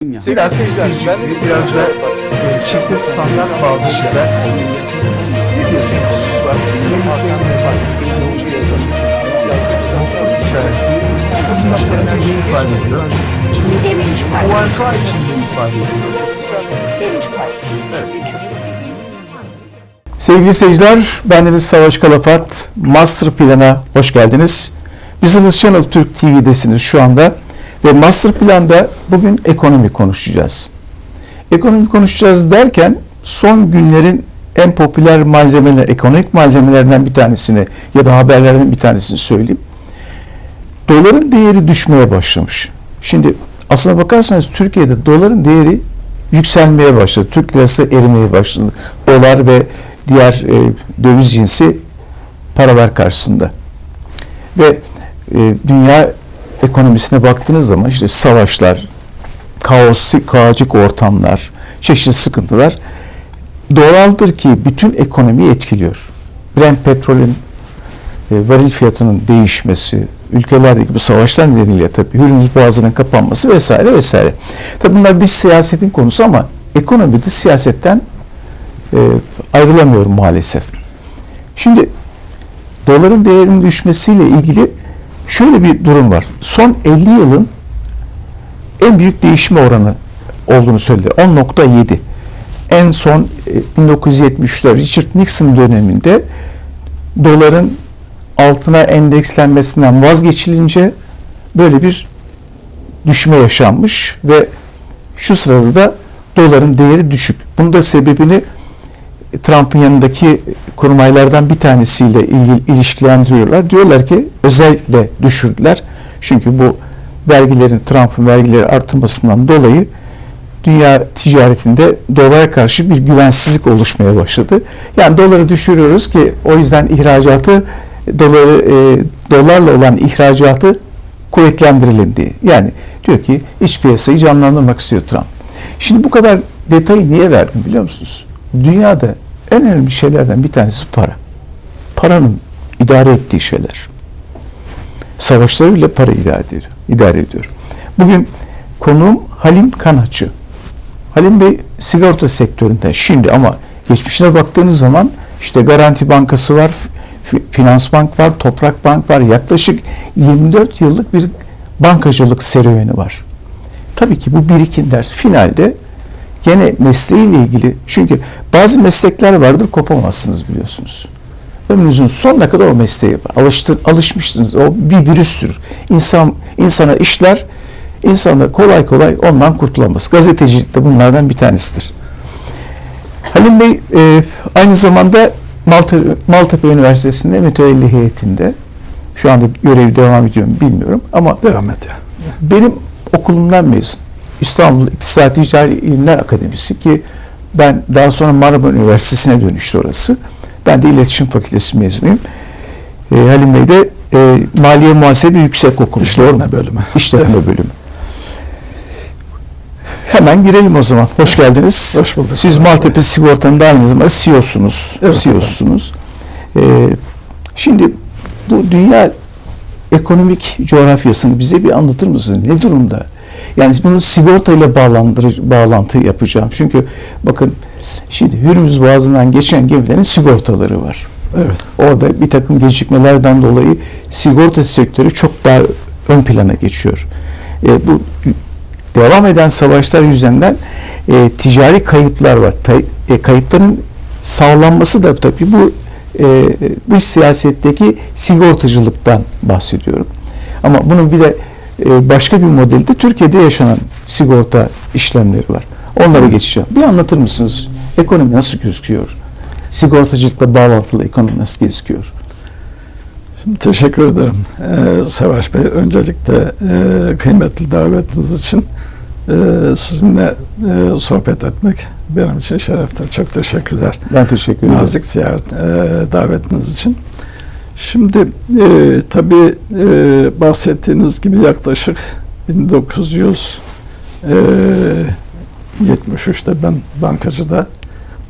Ya. Biraz seyirciler, ben de biraz da çifte standart bazı şeyler ne diyorsun? Var. Hakan Bey var. Yolcu yazarı. Yazdığı kitaplar işaretliyor. Bu kitaplar enerjiyi ifade ediyor. Sevinç Bu paylaşım. arka içinde ifade ediyor. Sevinç. Bir dediğimiz. Sevgili seyirciler, bendeniz Savaş Kalafat. Master Plan'a hoş geldiniz. Business Channel Türk TV'desiniz şu anda. Ve Master Plan'da bugün ekonomi konuşacağız. Ekonomi konuşacağız derken son günlerin en popüler malzemeler, ekonomik malzemelerinden bir tanesini ya da haberlerden bir tanesini söyleyeyim. Doların değeri düşmeye başlamış. Şimdi aslına bakarsanız Türkiye'de doların değeri yükselmeye başladı. Türk lirası erimeye başladı. Dolar ve diğer e, döviz cinsi paralar karşısında. Ve e, dünya ekonomisine baktığınız zaman işte savaşlar, kaos, kaotik ortamlar, çeşitli sıkıntılar doğaldır ki bütün ekonomiyi etkiliyor. Brent petrolün e, varil fiyatının değişmesi, ülkelerdeki bu savaşlar nedeniyle tabii Hürmüz Boğazı'nın kapanması vesaire vesaire. Tabii bunlar dış siyasetin konusu ama ekonomi dış siyasetten e, ayrılamıyor maalesef. Şimdi doların değerinin düşmesiyle ilgili şöyle bir durum var. Son 50 yılın en büyük değişme oranı olduğunu söyledi. 10.7. En son e, 1973'te Richard Nixon döneminde doların altına endekslenmesinden vazgeçilince böyle bir düşme yaşanmış ve şu sırada da doların değeri düşük. Bunun da sebebini Trump'ın yanındaki kurmaylardan bir tanesiyle ilgili ilişkilendiriyorlar. Diyorlar ki özellikle düşürdüler. Çünkü bu vergilerin Trump'ın vergileri artırmasından dolayı dünya ticaretinde dolara karşı bir güvensizlik oluşmaya başladı. Yani doları düşürüyoruz ki o yüzden ihracatı doları e, dolarla olan ihracatı kuvvetlendirelim diye. Yani diyor ki iç piyasayı canlandırmak istiyor Trump. Şimdi bu kadar detayı niye verdim biliyor musunuz? Dünyada en önemli şeylerden bir tanesi para. Paranın idare ettiği şeyler. Savaşları bile para idare ediyor. idare ediyor. Bugün konuğum Halim Kanatçı. Halim Bey sigorta sektöründe şimdi ama geçmişine baktığınız zaman işte Garanti Bankası var, Fi- Finans Bank var, Toprak Bank var. Yaklaşık 24 yıllık bir bankacılık serüveni var. Tabii ki bu birikimler finalde gene mesleğiyle ilgili çünkü bazı meslekler vardır kopamazsınız biliyorsunuz. Ömrünüzün sonuna kadar o mesleğe alıştır, alışmışsınız. O bir virüstür. İnsan insana işler, insan da kolay kolay ondan kurtulamaz. Gazetecilik de bunlardan bir tanesidir. Halim Bey e, aynı zamanda Malta, Maltepe Üniversitesi'nde mütevelli heyetinde şu anda görevi devam ediyor mu bilmiyorum ama Devam ya. benim okulumdan mezun. İstanbul İktisadi Ticari İlimler Akademisi ki ben daha sonra Marmara Üniversitesi'ne dönüştü orası. Ben de İletişim Fakültesi mezunuyum. E, Halim Bey de e, Maliye Muhasebe Yüksek Okulu. İşletme bölümü. İşletme bölümü. Hemen girelim o zaman. Hoş geldiniz. Hoş bulduk. Siz Maltepe Sigorta'nın da aynı zamanda CEO'sunuz. Evet, CEO'sunuz. Ee, şimdi bu dünya ekonomik coğrafyasını bize bir anlatır mısınız? Ne durumda? Yani bunu sigortayla bağlandırı, bağlantı yapacağım. Çünkü bakın şimdi Hürmüz Boğazı'ndan geçen gemilerin sigortaları var. Evet. Orada bir takım gecikmelerden dolayı sigorta sektörü çok daha ön plana geçiyor. E, bu devam eden savaşlar yüzünden e, ticari kayıplar var. E, kayıpların sağlanması da tabii bu e, dış siyasetteki sigortacılıktan bahsediyorum. Ama bunun bir de başka bir modeli de Türkiye'de yaşanan sigorta işlemleri var. Onlara geçeceğim. Bir anlatır mısınız? Ekonomi nasıl gözüküyor? Sigortacılıkla bağlantılı ekonomi nasıl gözüküyor? Şimdi teşekkür ederim ee, Savaş Bey. Öncelikle e, kıymetli davetiniz için e, sizinle e, sohbet etmek benim için şereftir. Çok teşekkürler. Ben teşekkür ederim. Nazik ziyaret e, davetiniz için. Şimdi e, tabii e, bahsettiğiniz gibi yaklaşık 1973'te ben bankacıda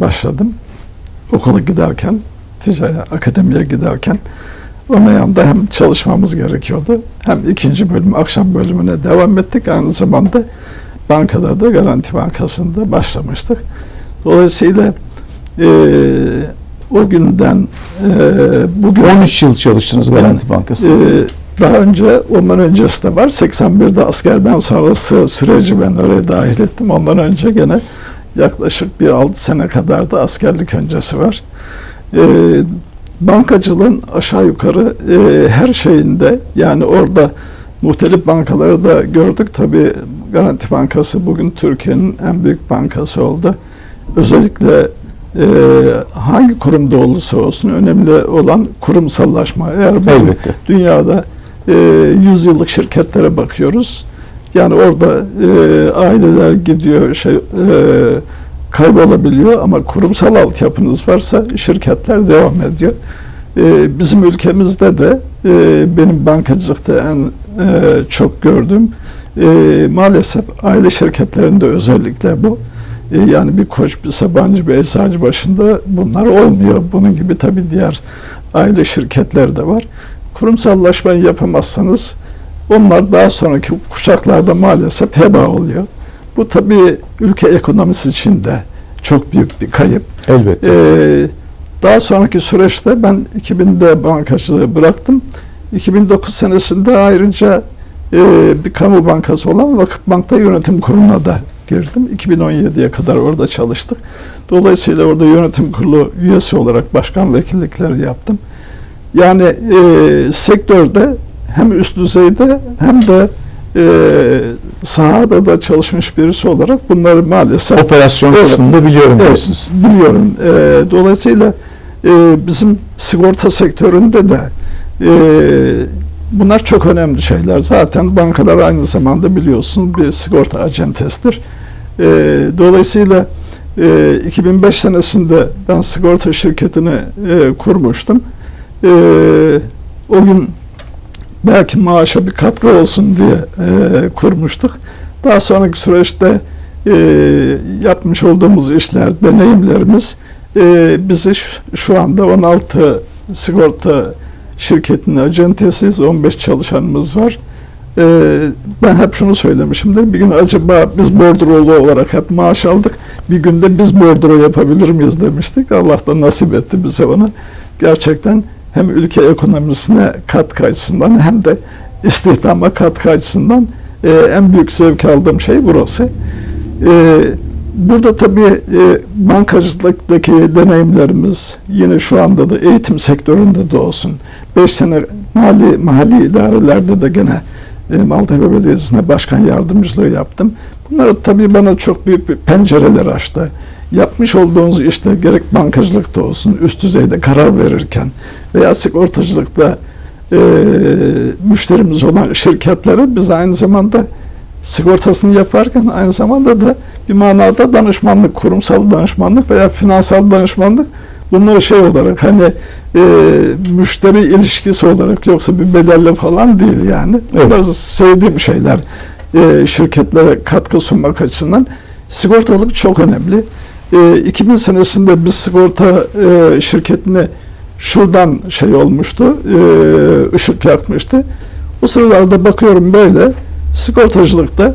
başladım. Okula giderken, ticari akademiye giderken Onun yanında hem çalışmamız gerekiyordu hem ikinci bölüm akşam bölümüne devam ettik. Aynı zamanda bankada da Garanti Bankası'nda başlamıştık. Dolayısıyla e, o günden e, bugün 13 yıl çalıştınız Garanti Bankası'nda. ee, daha önce, ondan öncesi de var. 81'de askerden sonrası süreci ben oraya dahil ettim. Ondan önce gene yaklaşık bir 6 sene kadar da askerlik öncesi var. Ee, bankacılığın aşağı yukarı e, her şeyinde yani orada muhtelif bankaları da gördük. Tabii Garanti Bankası bugün Türkiye'nin en büyük bankası oldu. Özellikle e, hangi kurumda olursa olsun önemli olan kurumsallaşma. Eğer bu Elbette. dünyada e, 100 yıllık şirketlere bakıyoruz. Yani orada e, aileler gidiyor, şey e, kaybolabiliyor ama kurumsal altyapınız varsa şirketler devam ediyor. E, bizim ülkemizde de e, benim bankacılıkta en e, çok gördüğüm e, maalesef aile şirketlerinde özellikle bu. E, yani bir koç, bir sabancı, bir eczacı başında bunlar olmuyor. Bunun gibi tabii diğer aile şirketler de var. Kurumsallaşmayı yapamazsanız onlar daha sonraki kuşaklarda maalesef heba oluyor. Bu tabii ülke ekonomisi için de çok büyük bir kayıp. Elbette. Ee, daha sonraki süreçte ben 2000'de bankacılığı bıraktım. 2009 senesinde ayrıca e, bir kamu bankası olan Vakıfbank'ta yönetim kuruluna da girdim. 2017'ye kadar orada çalıştık. Dolayısıyla orada yönetim kurulu üyesi olarak başkan vekillikleri yaptım. Yani e, sektörde hem üst düzeyde hem de e, sahada da çalışmış birisi olarak bunları maalesef Operasyon Evet. kısmında biliyorum Evet, diyorsunuz. biliyorum. Ee, dolayısıyla e, bizim sigorta sektöründe de e, bunlar çok önemli şeyler. Zaten bankalar aynı zamanda biliyorsun bir sigorta acentesidir. E, dolayısıyla e, 2005 senesinde ben sigorta şirketini e, kurmuştum. E, o gün belki maaşa bir katkı olsun diye e, kurmuştuk. Daha sonraki süreçte e, yapmış olduğumuz işler, deneyimlerimiz e, bizi şu, anda 16 sigorta şirketinin acentesiyiz, 15 çalışanımız var. E, ben hep şunu söylemişimdir, bir gün acaba biz bordrolu olarak hep maaş aldık, bir günde biz bordro yapabilir miyiz demiştik. Allah da nasip etti bize onu. Gerçekten hem ülke ekonomisine katkı açısından hem de istihdama katkı açısından e, en büyük zevk aldığım şey burası. E, burada tabii e, bankacılıktaki deneyimlerimiz yine şu anda da eğitim sektöründe de olsun. 5 sene mali mahalli idarelerde de gene e, Maltepe Belediyesi'ne başkan yardımcılığı yaptım. Bunlar tabii bana çok büyük bir pencereler açtı. Yapmış olduğunuz işte gerek bankacılıkta olsun, üst düzeyde karar verirken veya sigortacılıkta e, müşterimiz olan şirketlere biz aynı zamanda sigortasını yaparken aynı zamanda da bir manada danışmanlık, kurumsal danışmanlık veya finansal danışmanlık bunları şey olarak hani e, müşteri ilişkisi olarak yoksa bir bedelle falan değil yani. Evet. Bunlar sevdiğim şeyler e, şirketlere katkı sunmak açısından sigortalık çok önemli. E, 2000 senesinde biz sigorta e, şirketine şuradan şey olmuştu, e, ışık yakmıştı. O sıralarda bakıyorum böyle sigortacılıkta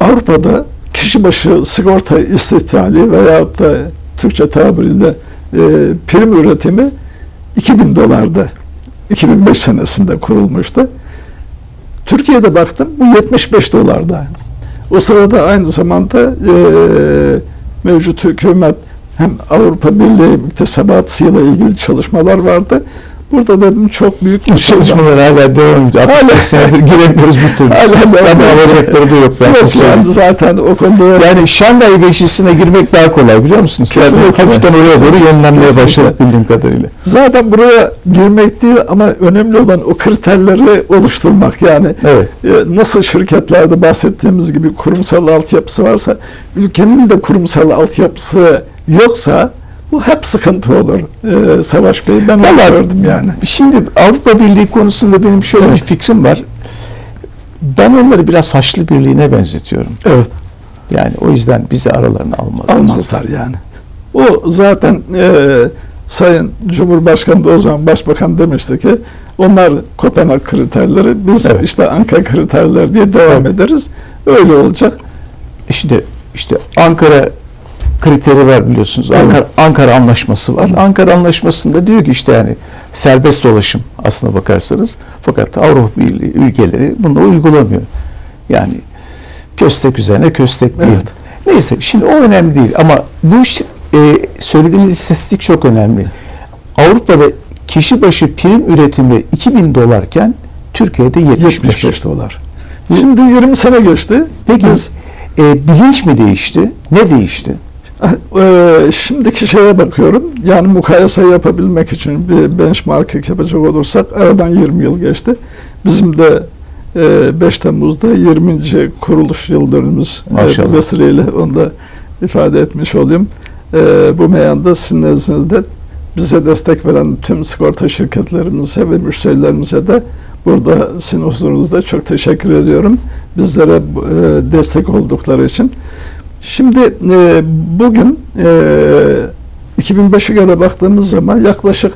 Avrupa'da kişi başı sigorta istihdali veyahut da Türkçe tabiriyle e, prim üretimi 2000 dolarda 2005 senesinde kurulmuştu. Türkiye'de baktım bu 75 dolarda. O sırada aynı zamanda e, mevcut hükümet hem Avrupa Birliği müktesebatıyla ilgili çalışmalar vardı. Burada dedim çok büyük Bu çalışmalar hala devam ediyor. 65 senedir giremiyoruz bu türlü. Hala Zaten alacakları da yok ben Yok, yani zaten o konuda Yani Şangay Beşisi'ne girmek daha kolay biliyor musunuz? Kesinlikle. hafiften oraya doğru yönlenmeye başladık bildiğim kadarıyla. zaten buraya girmek değil ama önemli olan o kriterleri oluşturmak yani. Evet. E, nasıl şirketlerde bahsettiğimiz gibi kurumsal altyapısı varsa ülkenin de kurumsal altyapısı yoksa bu hep sıkıntı olur. E, Savaş Bey ben Vallahi- gördüm yani. Şimdi Avrupa Birliği konusunda benim şöyle bir Evet. fikrim var. Ben onları biraz Haçlı Birliği'ne benzetiyorum. Evet. Yani o yüzden bizi aralarına almazlar. Almazlar yani. O zaten e, Sayın Cumhurbaşkanı da o zaman Başbakan demişti ki onlar Kopenhag kriterleri biz Evet. işte Ankara kriterleri diye devam Tabii. ederiz. Öyle olacak. E Şimdi işte Ankara kriteri var biliyorsunuz. Ankara, Ankara Anlaşması var. Ankara Anlaşması'nda diyor ki işte yani serbest dolaşım aslına bakarsanız fakat Avrupa Birliği ülkeleri bunu uygulamıyor. Yani köstek üzerine köstek değil. Evet. Neyse şimdi o önemli değil ama bu iş- e, söylediğiniz istatistik çok önemli. Avrupa'da kişi başı prim üretimi 2000 dolarken Türkiye'de 75. 75 dolar. Şimdi 20 sene geçti. Peki Biz e, bilinç mi değişti? Ne değişti? Ee, şimdiki şeye bakıyorum. Yani mukayese yapabilmek için bir benchmarking yapacak olursak aradan 20 yıl geçti. Bizim de e, 5 Temmuz'da 20. kuruluş yıl dönümümüz e, vesileyle onu da ifade etmiş olayım. E, bu meyanda sizin nezdinizde bize destek veren tüm sigorta şirketlerimize ve müşterilerimize de burada sizin huzurunuzda çok teşekkür ediyorum. Bizlere e, destek oldukları için. Şimdi e, bugün e, 2005'e göre baktığımız zaman yaklaşık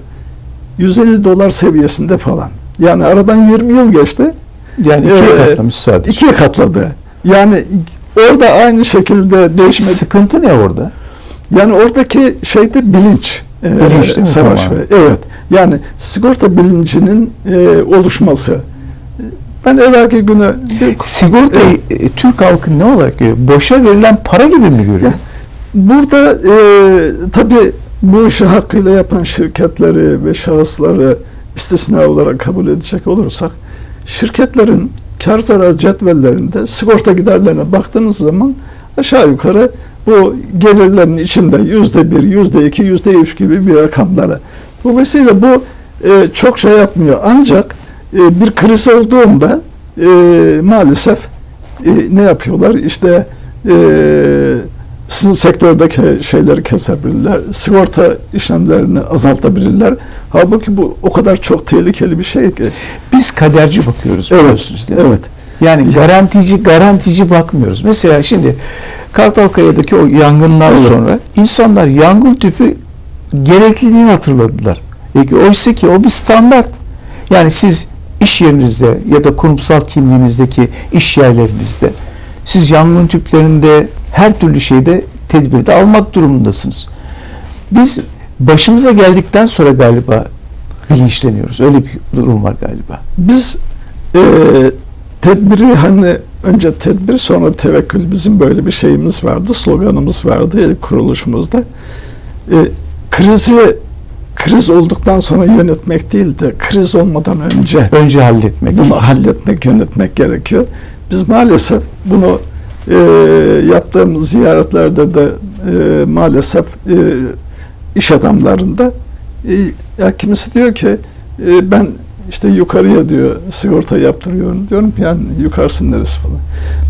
150 dolar seviyesinde falan. Yani aradan 20 yıl geçti. Yani ikiye Ee, katlamış sadece. ikiye katladı. Yani orada aynı şekilde değişme Sıkıntı ne orada? yani oradaki şeyde bilinç. e, Bilinç değil mi? Savaş Tamam. Evet. Yani sigorta bilincinin e, oluşması. Ben evvelki günü Sigortayı e, Türk halkı ne olarak görüyor? Boşa verilen para gibi mi görüyor? Burada e, tabii bu işi hakkıyla yapan şirketleri ve şahısları istisna olarak kabul edecek olursak şirketlerin kar zarar cetvellerinde sigorta giderlerine baktığınız zaman aşağı yukarı bu gelirlerin içinde yüzde bir, yüzde iki, yüzde üç gibi bir rakamları. Dolayısıyla bu e, çok şey yapmıyor. Ancak e, bir kriz olduğunda e, maalesef e, ne yapıyorlar? İşte e, sizin sektördeki şeyleri kesebilirler. Sigorta işlemlerini azaltabilirler. Halbuki bu o kadar çok tehlikeli bir şey ki. Biz kaderci bakıyoruz Evet, biliyorsunuz değil mi? evet. Yani garantici garantici bakmıyoruz. Mesela şimdi Kartalkaya'daki o yangından Evet. sonra insanlar yangın tüpü gerekliliğini hatırladılar. Peki oysa ki o bir standart. Yani siz iş yerinizde ya da kurumsal kimliğinizdeki iş yerlerinizde siz yangın tüplerinde her türlü şeyde tedbirde almak durumundasınız. Biz başımıza geldikten sonra galiba bilinçleniyoruz. Öyle bir durum var galiba. Biz e, tedbiri hani önce tedbir sonra tevekkül bizim böyle bir şeyimiz vardı. Sloganımız vardı kuruluşumuzda. E, krizi kriz olduktan sonra yönetmek değil de kriz olmadan önce Önce halletmek. bunu halletmek, yönetmek gerekiyor. Biz maalesef bunu e, yaptığımız ziyaretlerde de e, maalesef e, iş adamlarında e, ya kimisi diyor ki e, ben işte yukarıya diyor sigorta yaptırıyorum. Diyorum ki yani yukarısı neresi falan.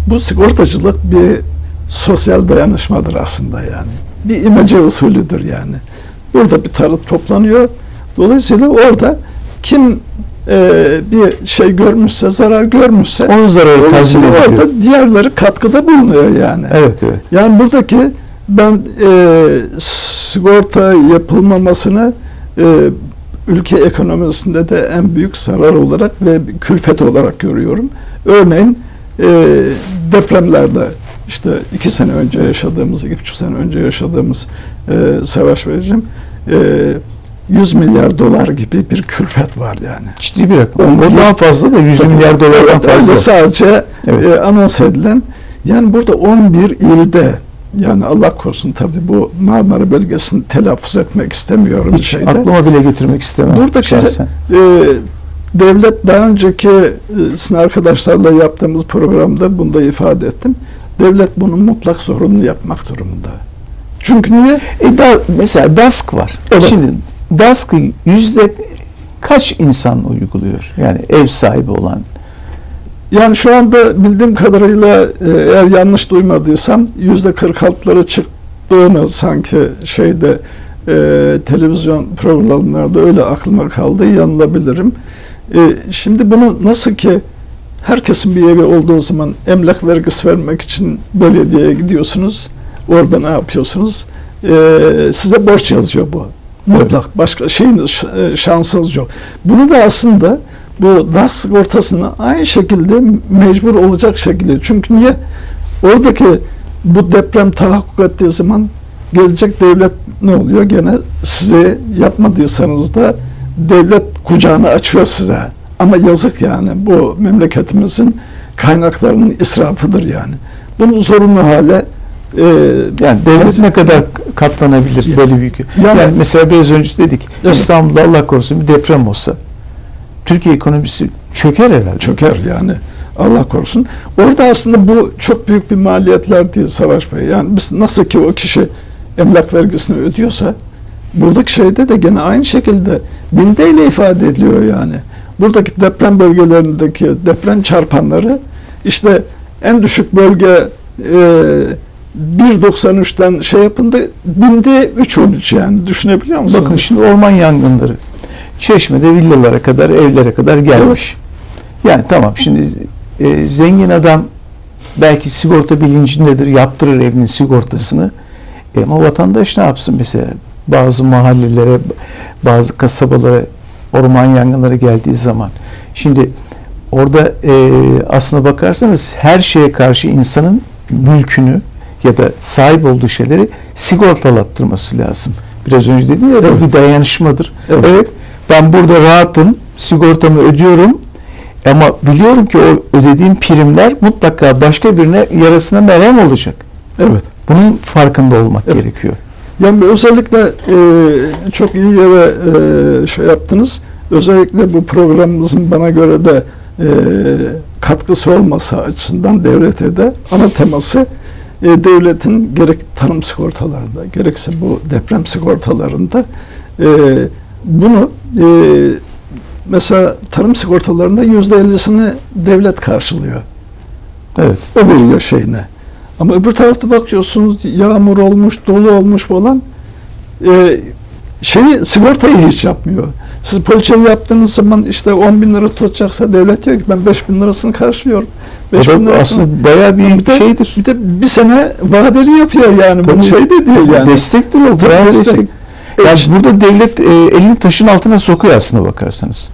Bu sigortacılık bir sosyal dayanışmadır aslında yani. Bir imece usulüdür yani. Burada bir tarık toplanıyor. Dolayısıyla orada kim e, bir şey görmüşse, zarar görmüşse Onun zararı tazmin ediliyor. orada diğerleri katkıda bulunuyor yani. Evet evet. Yani buradaki ben e, sigorta yapılmamasını e, ülke ekonomisinde de en büyük zarar olarak ve külfet olarak görüyorum. Örneğin e, depremlerde işte iki sene önce yaşadığımız, iki buçuk sene önce yaşadığımız e, savaş vereceğim. E, 100 milyar dolar gibi bir külfet var yani. Ciddi bir rakam. On- Ondan fazla da 100 milyar dolardan fazla. sadece Evet. e, anons edilen yani burada 11 ilde yani Allah korusun tabii bu Marmara bölgesini telaffuz etmek istemiyorum Hiç şeyde. aklıma bile getirmek istemem. Buradaki şahsen. e, devlet daha önceki e, sizin arkadaşlarla yaptığımız programda bunu da ifade ettim. Devlet bunu mutlak zorunlu yapmak durumunda. Çünkü niye? E da, mesela DASK var. Evet. Şimdi DASK'ı yüzde kaç insan uyguluyor? Yani ev sahibi olan. Yani şu anda bildiğim kadarıyla e, eğer yanlış duymadıysam yüzde 46'lara çıktığını sanki şeyde e, televizyon programlarda öyle aklıma kaldı yanılabilirim. E, şimdi bunu nasıl ki herkesin bir evi olduğu zaman emlak vergisi vermek için belediyeye gidiyorsunuz. Orada ne yapıyorsunuz? E, size borç yazıyor bu. Mutlak. Başka şeyiniz e, şansınız yok. Bunu da aslında bu DAS sigortasını aynı şekilde mecbur olacak şekilde. Çünkü niye? Oradaki bu deprem tahakkuk ettiği zaman gelecek devlet ne oluyor? Gene size yapmadıysanız da devlet kucağını açıyor size. Ama yazık yani bu memleketimizin kaynaklarının israfıdır yani. Bunu zorunlu hale e, Yani devlet ne kadar katlanabilir böyle büyük. Yani, Yani- mesela biraz önce dedik Evet. İstanbul'da Allah korusun bir deprem olsa Türkiye ekonomisi çöker herhalde. çöker yani. Allah korusun. Orada aslında bu çok büyük bir maliyetler değil Savaş Bey. Yani biz nasıl ki o kişi emlak vergisini ödüyorsa buradaki şeyde de gene aynı şekilde bindeyle ifade ediliyor yani. Buradaki deprem bölgelerindeki deprem çarpanları işte en düşük bölge e, 1.93'ten şey yapın da binde 3.13 yani düşünebiliyor musunuz? Bakın şimdi orman yangınları Çeşme'de villalara kadar, evlere kadar gelmiş. Yani tamam şimdi e, zengin adam belki sigorta bilincindedir, yaptırır evinin sigortasını. E, ama vatandaş ne yapsın mesela? Bazı mahallelere, bazı kasabalara orman yangınları geldiği zaman. Şimdi orada e, aslına bakarsanız her şeye karşı insanın mülkünü ya da sahip olduğu şeyleri sigortalattırması lazım. Biraz önce dedim ya Evet. bir dayanışmadır. Evet. evet ben burada rahatım, sigortamı ödüyorum ama biliyorum ki o ödediğim primler mutlaka başka birine yarasına merhem olacak. Evet. Bunun farkında olmak Evet. gerekiyor. Yani özellikle e, çok iyi yere e, şey yaptınız. Özellikle bu programımızın bana göre de e, katkısı olması açısından devlete de ana teması e, devletin gerek tarım sigortalarında gerekse bu deprem sigortalarında e, bunu e, mesela tarım sigortalarında yüzde ellisini devlet karşılıyor. Evet. O veriyor şeyine. Ama öbür tarafta bakıyorsunuz yağmur olmuş, dolu olmuş falan. Ee, şeyi sigortayı hiç yapmıyor. Siz poliçeyi yaptığınız zaman işte 10 bin lira tutacaksa devlet diyor ki ben 5 bin lirasını karşılıyorum. 5 O bin lirasını aslında bayağı bir Bir de- şeydir. bir de bir sene vadeli yapıyor yani. Tabii. Bu şey de değil yani. Destektir o. Tabii destek. destek. Yani burada devlet e, elini taşın altına sokuyor aslında bakarsanız.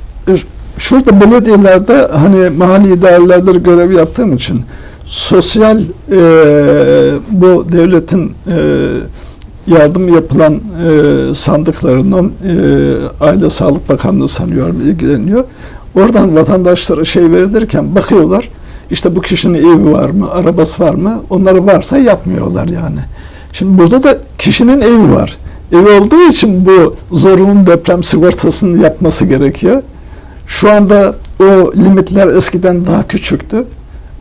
Şurada belediyelerde hani mahalli idarelerde görev yaptığım için sosyal e, bu devletin e, yardım yapılan e, sandıklarından e, Aile Sağlık Bakanlığı sanıyorum ilgileniyor. Oradan vatandaşlara şey verilirken bakıyorlar işte bu kişinin evi var mı, arabası var mı? Onları varsa yapmıyorlar yani. Şimdi burada da kişinin evi var. Evi olduğu için bu zorunlu deprem sigortasını yapması gerekiyor. Şu anda o limitler eskiden daha küçüktü.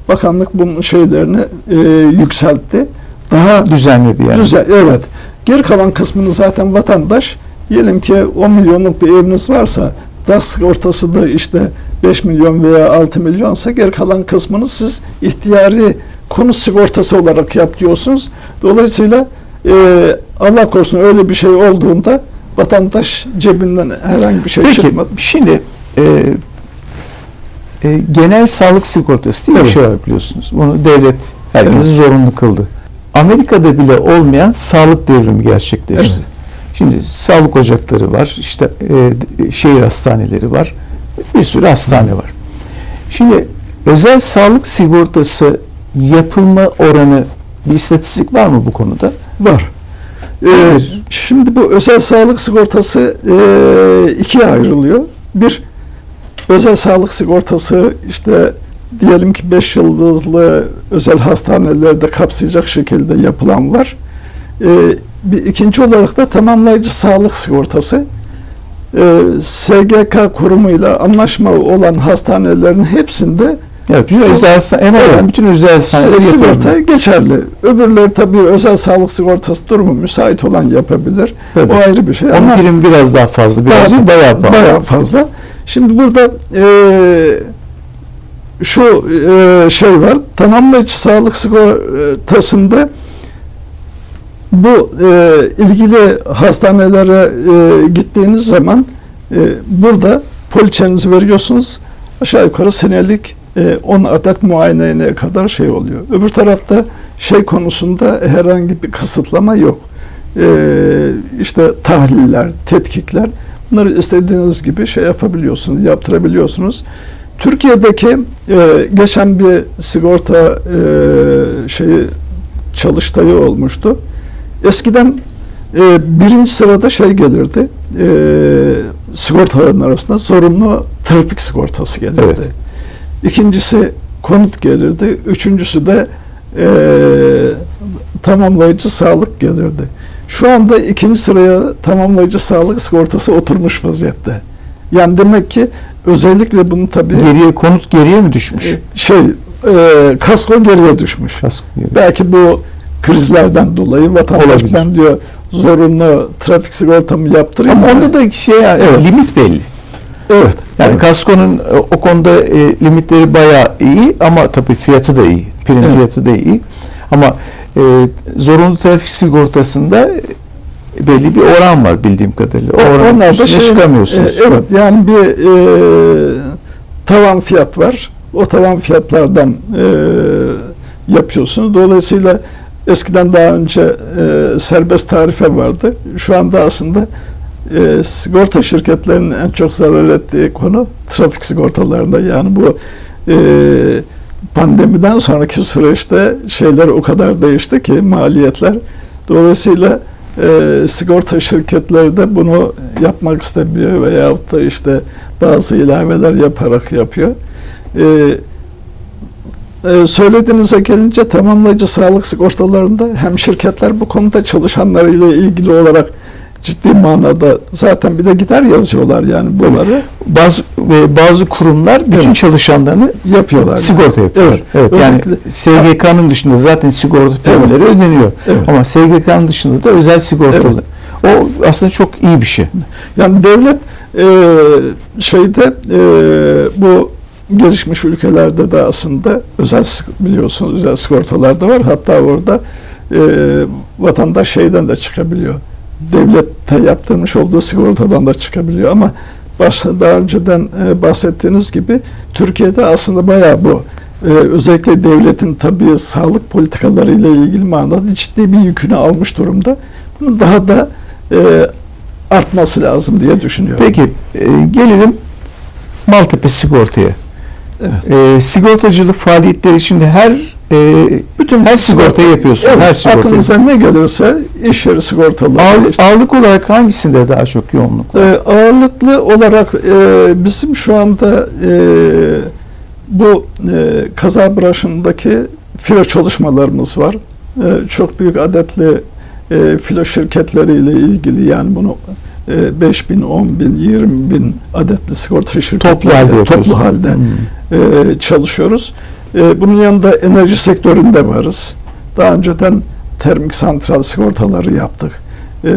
Bakanlık bunun şeylerini e, yükseltti. Daha Düzenledi yani. güzel, evet. Geri kalan kısmını zaten vatandaş, diyelim ki 10 milyonluk bir eviniz varsa, DAS sigortası da işte 5 milyon veya 6 milyonsa geri kalan kısmını siz ihtiyari konut sigortası olarak yap diyorsunuz. Dolayısıyla e, Allah korusun öyle bir şey olduğunda vatandaş cebinden herhangi bir şey Peki çıkmadı. şimdi e, e, genel sağlık sigortası diye bir şey var biliyorsunuz. Bunu devlet herkese Evet. zorunlu kıldı. Amerika'da bile olmayan sağlık devrimi gerçekleşti. Evet. Şimdi sağlık ocakları var, işte e, şehir hastaneleri var, bir sürü hastane var. Şimdi özel sağlık sigortası yapılma oranı bir istatistik var mı bu konuda? Var. Ee, Nedir? şimdi bu özel sağlık sigortası e, ikiye ayrılıyor. Bir, özel sağlık sigortası işte diyelim ki 5 yıldızlı özel hastanelerde kapsayacak şekilde yapılan var. Ee, bir ikinci olarak da tamamlayıcı sağlık sigortası. Ee, SGK kurumuyla anlaşma olan hastanelerin hepsinde Evet, bütün özel hastane, hemen Evet. bütün özel hastaneler sigorta geçerli. Öbürleri tabii özel sağlık sigortası durumu müsait olan yapabilir. Tabii. O ayrı bir şey. Onun primi biraz daha fazla, biraz bayağı pahalı. bayağı fazla. Şimdi burada eee, şu eee, şey var. Tamamlayıcı sağlık sigortasında bu eee, ilgili hastanelere eee, gittiğiniz zaman eee, burada poliçenizi veriyorsunuz. Aşağı yukarı senelik eee, 10 adet muayeneye kadar şey oluyor. Öbür tarafta şey konusunda herhangi bir kısıtlama yok. Eee işte tahliller, tetkikler bunları istediğiniz gibi şey yapabiliyorsunuz, yaptırabiliyorsunuz. Türkiye'deki e, geçen bir sigorta e, şeyi çalıştayı olmuştu. Eskiden e, birinci sırada şey gelirdi. E, sigortaların arasında zorunlu trafik sigortası gelirdi. Evet. İkincisi konut gelirdi. Üçüncüsü de e, tamamlayıcı sağlık gelirdi. Şu anda ikinci sıraya tamamlayıcı sağlık sigortası oturmuş vaziyette. Yani demek ki özellikle bunu tabii Geriye konut geriye mi düşmüş? e, şey e, kasko geriye düşmüş. Kasko geriye. Belki bu krizlerden dolayı vatandaş Olabilir. ben diyor zorunlu trafik sigortamı yaptırayım. Ama onda da şey yani, Evet. limit belli. evet. Yani evet. kaskonun e, o konuda e, limitleri bayağı iyi ama tabii fiyatı da iyi. Prim Evet. fiyatı da iyi. Ama e, zorunlu trafik sigortasında belli bir oran var bildiğim kadarıyla. O oranın Onlar üstüne şey- çıkamıyorsunuz. e, evet yani bir e, tavan fiyat var. O tavan fiyatlardan e, yapıyorsunuz. Dolayısıyla eskiden daha önce e, serbest tarife vardı. Şu anda aslında e, sigorta şirketlerinin en çok zarar ettiği konu trafik sigortalarında. Yani bu e, pandemiden sonraki süreçte şeyler o kadar değişti ki maliyetler. Dolayısıyla e, sigorta şirketleri de bunu yapmak istemiyor veyahut da işte bazı ilaveler yaparak yapıyor. E, e, söylediğinize gelince tamamlayıcı sağlık sigortalarında hem şirketler bu konuda çalışanlarıyla ilgili olarak ciddi manada zaten bir de gider yazıyorlar yani bunları Bazı ve bazı kurumlar bütün Evet. çalışanlarını yapıyorlar. sigorta yapıyor. Evet. yani Özellikle- SGK'nın dışında zaten sigorta primleri ödeniyor. Evet. Ama SGK'nın dışında da özel sigortalı. O aslında çok iyi bir şey. Yani devlet e, şeyde e, bu gelişmiş ülkelerde de aslında özel biliyorsunuz özel sigortalar da var. Hatta orada e, vatandaş şeyden de çıkabiliyor. Devlette yaptırmış olduğu sigortadan da çıkabiliyor ama başta daha önceden e, bahsettiğiniz gibi Türkiye'de aslında bayağı bu e, özellikle devletin tabii sağlık politikalarıyla ilgili manada ciddi bir yükünü almış durumda. Bunun daha da e, artması lazım diye düşünüyorum. Peki e, gelelim Maltepe sigortaya. Evet. E, sigortacılık faaliyetleri içinde her e, bütün her sigortayı yapıyorsun. Evet, her sigortayı. aklınıza ne gelirse iş yeri sigortaları. Ağır- işte. ağırlık olarak hangisinde daha çok yoğunluk var? Ee, ağırlıklı olarak e, bizim şu anda e, bu e, kaza branşındaki filo çalışmalarımız var. E, çok büyük adetli e, filo şirketleriyle ilgili yani bunu e, 5 bin, 10 bin, 20 bin adetli sigorta şirketleri Toplu halde toplu halde Hmm. e, çalışıyoruz. E, bunun yanında enerji sektöründe varız. Daha önceden termik santral sigortaları yaptık. E,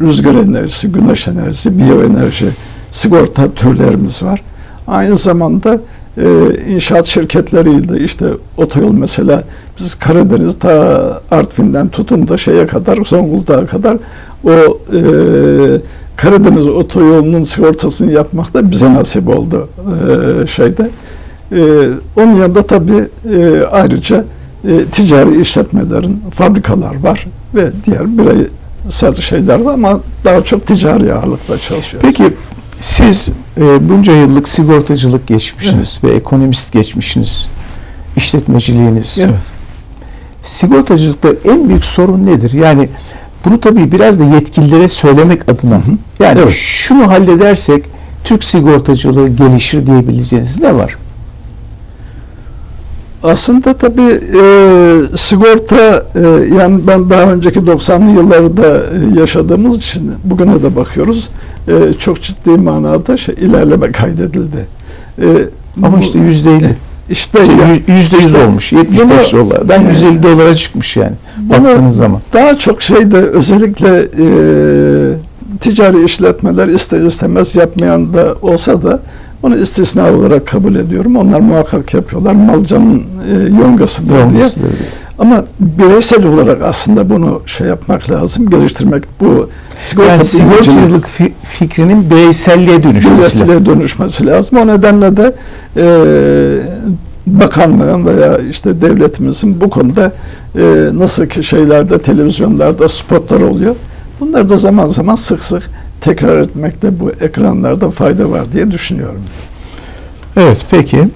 rüzgar enerjisi, güneş enerjisi, biyoenerji sigorta türlerimiz var. Aynı zamanda e, inşaat şirketleriyle işte otoyol mesela biz Karadeniz ta Artvin'den tutun da şeye kadar Zonguldak'a kadar o e, Karadeniz otoyolunun sigortasını yapmak da bize nasip oldu e, şeyde. E, onun yanında tabii e, ayrıca e, ticari işletmelerin fabrikalar var ve diğer bireysel şeyler var ama daha çok ticari ağırlıkla çalışıyor. Peki siz e, bunca yıllık sigortacılık geçmişiniz ve ekonomist geçmişiniz, işletmeciliğiniz. Evet. Sigortacılıkta en büyük sorun nedir? Yani bunu tabii biraz da yetkililere söylemek adına. Hı hı. Yani Evet. şunu halledersek Türk sigortacılığı gelişir diyebileceğiniz ne var? Aslında tabii e, sigorta e, yani ben daha önceki 90'lı yıllarda e, yaşadığımız için bugüne de bakıyoruz. E, çok ciddi manada şey, ilerleme kaydedildi. E, Ama bu- işte yüzde elli. işte Şey, Yüzde yüz işte olmuş. 75 bunu- dolardan Evet. 150 dolara çıkmış yani. Baktığınız zaman. Daha çok şeyde özellikle e, ticari işletmeler ister istemez yapmayan da olsa da onu istisna olarak kabul ediyorum. Onlar muhakkak yapıyorlar. Malcanın e, yongasıdır diye. Olması da öyle. Ama bireysel olarak aslında bunu şey yapmak lazım, geliştirmek. Bu sigorta Yani sigortacılık fi- fikrinin bireyselliğe dönüşmesi lazım. bireysele dönüşmesi lazım. O nedenle de e, bakanlığın veya işte devletimizin bu konuda e, nasıl ki şeylerde, televizyonlarda spotlar oluyor. Bunları da zaman zaman sık sık tekrar etmekte bu ekranlarda fayda var diye düşünüyorum. Evet peki.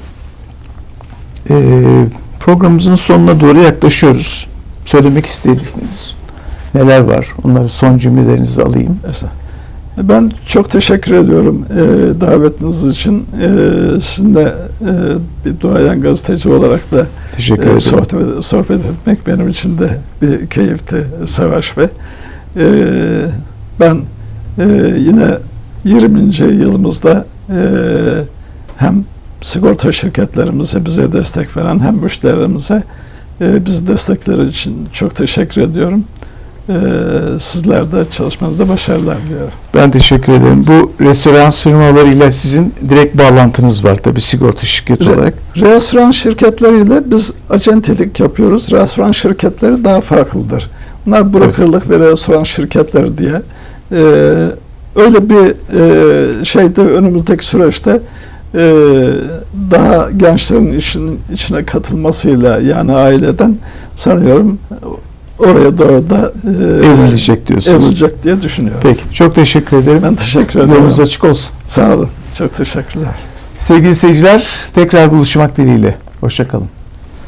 Ee, programımızın sonuna doğru yaklaşıyoruz. Söylemek istediğiniz neler var? Onları son cümlelerinizi alayım. Ben çok teşekkür ediyorum e, davetiniz için. E, sizin de e, bir duayen gazeteci olarak da Teşekkür e, sohbet, sohbet etmek benim için de bir keyifti Savaş Bey. E, ben e, yine 20. yılımızda e, hem sigorta şirketlerimize bize destek veren hem müşterilerimize e, bizi destekleri için çok teşekkür ediyorum. E, sizler de çalışmanızda başarılar diliyorum. Ben teşekkür ederim. Bu restoran firmalarıyla sizin direkt bağlantınız var tabii sigorta şirketi Re- olarak. Restoran şirketleriyle biz acentelik yapıyoruz. Restoran şirketleri daha farklıdır. Bunlar brokerlık ve restoran şirketleri diye. Ee, öyle bir e, şeyde önümüzdeki süreçte e, daha gençlerin işin içine katılmasıyla yani aileden sanıyorum oraya doğru da e, Evrilecek diyorsunuz. evrilecek diye düşünüyorum. Peki. Çok teşekkür ederim. Ben teşekkür ederim. Yolunuz açık olsun. Sağ olun. Çok teşekkürler. Sevgili seyirciler tekrar buluşmak dileğiyle. Hoşçakalın.